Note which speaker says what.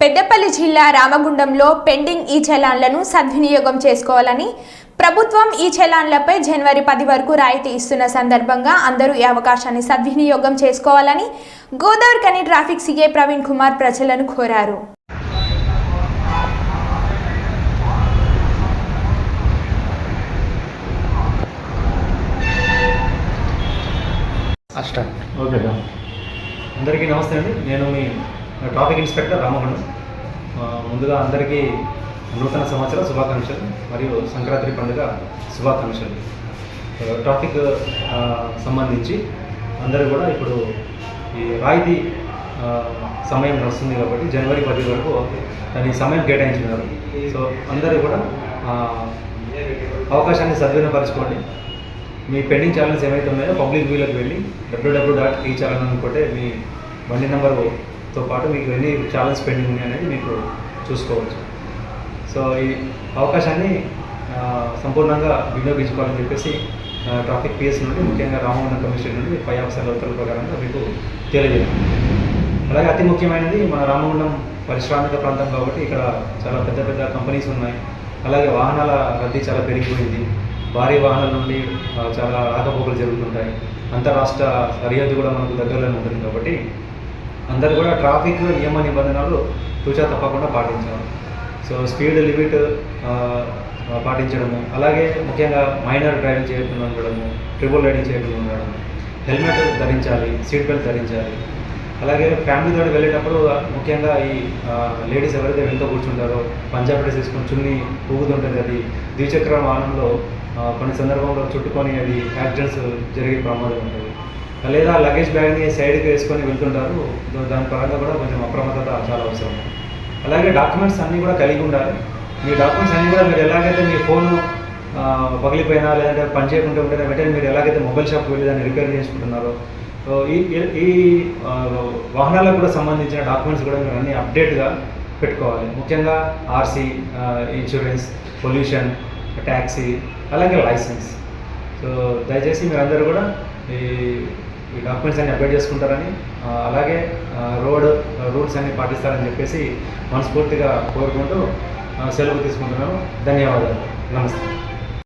Speaker 1: పెద్దపల్లి జిల్లా రామగుండంలో పెండింగ్ ఈ చలాన్లను సద్వినియోగం చేసుకోవాలని ప్రభుత్వం ఈ చలాన్లపై జనవరి పది వరకు రాయితీ ఇస్తున్న సందర్భంగా అందరూ ఈ అవకాశాన్ని సద్వినియోగం చేసుకోవాలని గోదావరి కని ట్రాఫిక్ సిఐ ప్రవీణ్ కుమార్ ప్రజలను కోరారు.
Speaker 2: అందరికీ నమస్తే అండి. నేను మీ ట్రాఫిక్ ఇన్స్పెక్టర్ రామగుండం. ముందుగా అందరికీ నూతన సంవత్సర శుభాకాంక్షలు మరియు సంక్రాంతి పండుగ శుభాకాంక్షలు. ట్రాఫిక్ సంబంధించి అందరూ కూడా ఇప్పుడు ఈ రాయితీ సమయం నడుస్తుంది కాబట్టి జనవరి పది వరకు దాని సమయం కేటాయించినారు సో అందరూ కూడా అవకాశాన్ని సద్వినపరచుకోండి మీ పెండింగ్ ఛానల్స్ ఏమైతే ఉన్నాయో పబ్లిక్ వ్యూలోకి వెళ్ళి డబ్ల్యూడబ్ల్యూ డాట్ ఈ ఛానల్ అనుకుంటే మీ బండి తో పాటు మీకు ఎన్ని ఛాలెంజ్ పెండింగ్ ఉన్నాయి అనేది మీకు చూసుకోవచ్చు. సో ఈ అవకాశాన్ని సంపూర్ణంగా వినియోగించుకోవాలని చెప్పేసి ట్రాఫిక్ పిఎస్ నుండి ముఖ్యంగా రామవరం కమిషన్ నుండి పై ఆఫీసర్ల ఉత్తర్వుల ప్రకారంగా మీకు తెలియజేయాలి అలాగే అతి ముఖ్యమైనది మన రామగుండం పరిశ్రామిక ప్రాంతం కాబట్టి ఇక్కడ చాలా పెద్ద పెద్ద కంపెనీస్ ఉన్నాయి. అలాగే వాహనాల రద్దీ చాలా పెరిగిపోయింది. భారీ వాహనాల నుండి చాలా రాకపోకలు జరుగుతుంటాయి. అంతరాష్ట్ర సరిహద్దు కూడా మనకు దగ్గరలోనే ఉంటుంది కాబట్టి అందరు కూడా ట్రాఫిక్ నియమ నిబంధనలు తూచా తప్పకుండా పాటించాలి. సో స్పీడ్ లిమిట్ పాటించడము అలాగే ముఖ్యంగా మైనర్ డ్రైవింగ్ చేయకుండా ఉండడము ట్రిపుల్ రైడింగ్ చేయకుండా ఉండడము హెల్మెట్ ధరించాలి సీట్ బెల్ట్ ధరించాలి. అలాగే ఫ్యామిలీతో వెళ్ళేటప్పుడు ముఖ్యంగా ఈ లేడీస్ ఎవరైతే వెనుక కూర్చుంటారో పంజాబ్ డ్రెస్ వేసుకొని చున్ని ఊగుతుంటుంది అది. ద్విచక్ర వాహనంలో కొన్ని సందర్భంలో చుట్టుకొని అది యాక్సిడెంట్స్ జరిగే ప్రమాదం ఉంటుంది. లేదా లగేజ్ బ్యాగ్ని సైడ్కి వేసుకొని వెళ్తుంటారు. దాని పరంగా కూడా కొంచెం అప్రమత్తత చాలా అవసరం. అలాగే డాక్యుమెంట్స్ అన్నీ కూడా కలిగి ఉండాలి. మీ డాక్యుమెంట్స్ అన్నీ కూడా మీరు ఎలాగైతే మీ ఫోను పగిలిపోయినా లేదంటే పని చేయకుండా ఉంటే వెంటనే మీరు ఎలాగైతే మొబైల్ షాప్కి వెళ్ళి దాన్ని రిపేర్ చేసుకుంటున్నారో సో ఈ ఈ- వాహనాలకు కూడా సంబంధించిన డాక్యుమెంట్స్ కూడా మీరు అన్ని అప్డేట్గా పెట్టుకోవాలి. ముఖ్యంగా ఆర్సీ ఇన్సూరెన్స్ పొల్యూషన్ ట్యాక్సీ అలాగే లైసెన్స్ సో దయచేసి మీరందరూ కూడా ఈ ఈ డాక్యుమెంట్స్ అన్ని అప్డేట్ చేసుకుంటారని అలాగే రోడ్ రూల్స్ అన్ని పాటిస్తారని చెప్పేసి మనస్ఫూర్తిగా కోరుకుంటూ సెలవు తీసుకుంటున్నాను. ధన్యవాదాలు. నమస్తే.